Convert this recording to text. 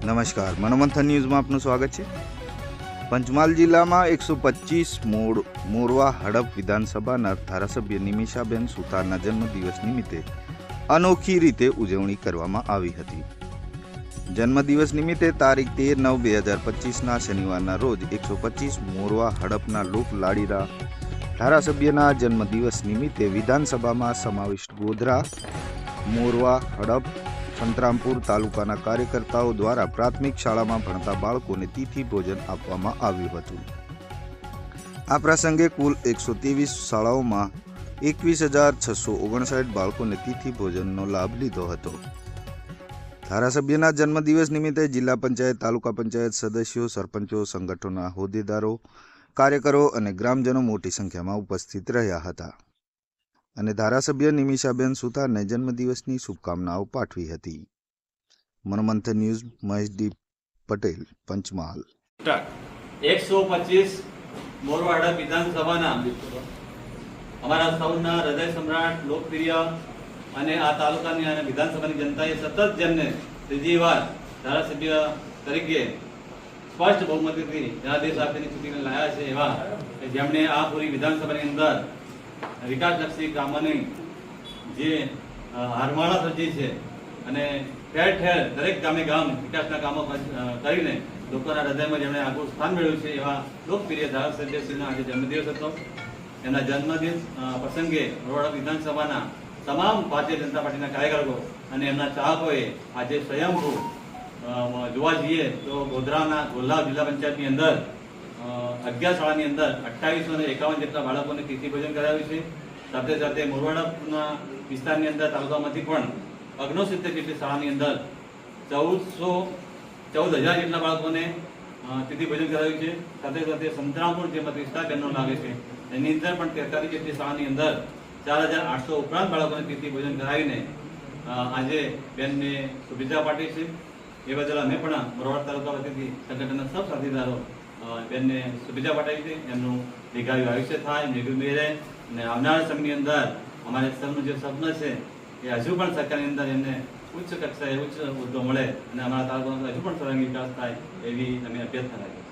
નમસ્કાર, મનોમંથન ન્યૂઝમાં આપનું સ્વાગત છે. પંચમહાલ જિલ્લામાં એકસો પચીસ મોડ મોરવા હડપ વિધાનસભાના ધારાસભ્ય નિમિષાબેન સુતારના જન્મદિવસ નિમિત્તે અનોખી રીતે ઉજવણી કરવામાં આવી હતી. જન્મદિવસ નિમિત્તે તારીખ તેર નવ બે હજાર પચીસના શનિવારના રોજ એકસો પચીસ મોરવા હડપના લોક લાડીરા ધારાસભ્યના જન્મદિવસ નિમિત્તે વિધાનસભામાં સમાવિષ્ટ ગોધરા, મોરવા હડપ સંતરામપુર તાલુકાના કાર્યકર્તાઓ દ્વારા પ્રાથમિક શાળામાં ભણતા બાળકોને તિથિ ભોજન આપવામાં આવ્યું હતું. આ પ્રસંગે કુલ એકસો ત્રેવીસ શાળાઓમાં એકવીસ હજાર છસો ઓગણસાઠ બાળકોને તિથિ ભોજનનો લાભ લીધો હતો. ધારાસભ્યના જન્મદિવસ નિમિત્તે જિલ્લા પંચાયત, તાલુકા પંચાયત સદસ્યો, સરપંચો, સંગઠનોના હોદ્દેદારો, કાર્યકરો અને ગ્રામજનો મોટી સંખ્યામાં ઉપસ્થિત રહ્યા હતા. અને ધારાસભ્ય નિમિષાબેન સુથારને જન્મદિવસની શુભકામનાઓ પાઠવી હતી. મનમંથ ન્યૂઝ, મહેશદીપ પટેલ, પંચમહાલ. એકસો પચીસ મોરવાડા વિધાનસભાના અમારા સૌના હૃદય સમ્રાટ, લોકપ્રિય અને આ તાલુકાની અને વિધાનસભાની જનતાએ સતત જેમને ત્રીજી વાર ધારાસભ્ય તરીકે સ્પષ્ટ બહુમતીથી જનાદેશ આપીને ચૂંટીને લાયા છે એવા જેમણે આ પૂરી વિધાનસભાની અંદર વિકાસલક્ષી કામોની જે હારમાળા સર્જી છે અને ઠેર ઠેર દરેક ગામે ગામ વિકાસના કામો કરીને લોકોના હૃદયમાં જેમણે આગળ સ્થાન મેળવ્યું છે, એવા લોકપ્રિય ધારાસભ્યશ્રીનો આજે જન્મદિવસ હતો. એમના જન્મદિવસ પ્રસંગે રોડ વિધાનસભાના તમામ ભારતીય જનતા પાર્ટીના કાર્યકરો અને એમના ચાહકોએ આજે સ્વયંભૂ જોવા જઈએ તો ગોધરાના ગોલ્લાવ જિલ્લા પંચાયતની અંદર અગિયાર શાળાની અંદર અઠ્ઠાવીસો ને એકાવન જેટલા બાળકોને તિથિ ભોજન કરાવ્યું છે. સાથે સાથે મોરવાડાના વિસ્તારની અંદર તાલુકામાંથી પણ ઓગણસિત્તેર જેટલી શાળાની અંદર ચૌદસો, ચૌદ હજાર જેટલા બાળકોને તિથિ ભોજન કરાવ્યું છે. સાથે સાથે સંતરામપુર જે મત બેનનો લાગે છે. એની અંદર પણ તેતાલીસ જેટલી શાળાની અંદર ચાર હજાર આઠસો ઉપરાંત બાળકોને તિથિ ભોજન કરાવીને આજે બેનને શુભેચ્છા પાઠવી છે. એ બદલ અમે પણ મોરવાડ તાલુકા વતીથી સંગઠનના સબ સાથીદારો બેનને શુભેચ્છા પાઠવી છે. એમનું દીર્ઘાયુ આયુષ્ય થાય મેઘુ રહે અને આવનારા સમયની અંદર અમારે સૌનું જે સ્વપ્ન છે, એ હજુ પણ સરકારની અંદર એમને ઉચ્ચ કક્ષાએ ઉચ્ચ હોદ્દો મળે અને અમારા તાલુકાનો હજુ પણ સર્વાંગી વિકાસ થાય એવી અમે અભ્યર્થના રાખીએ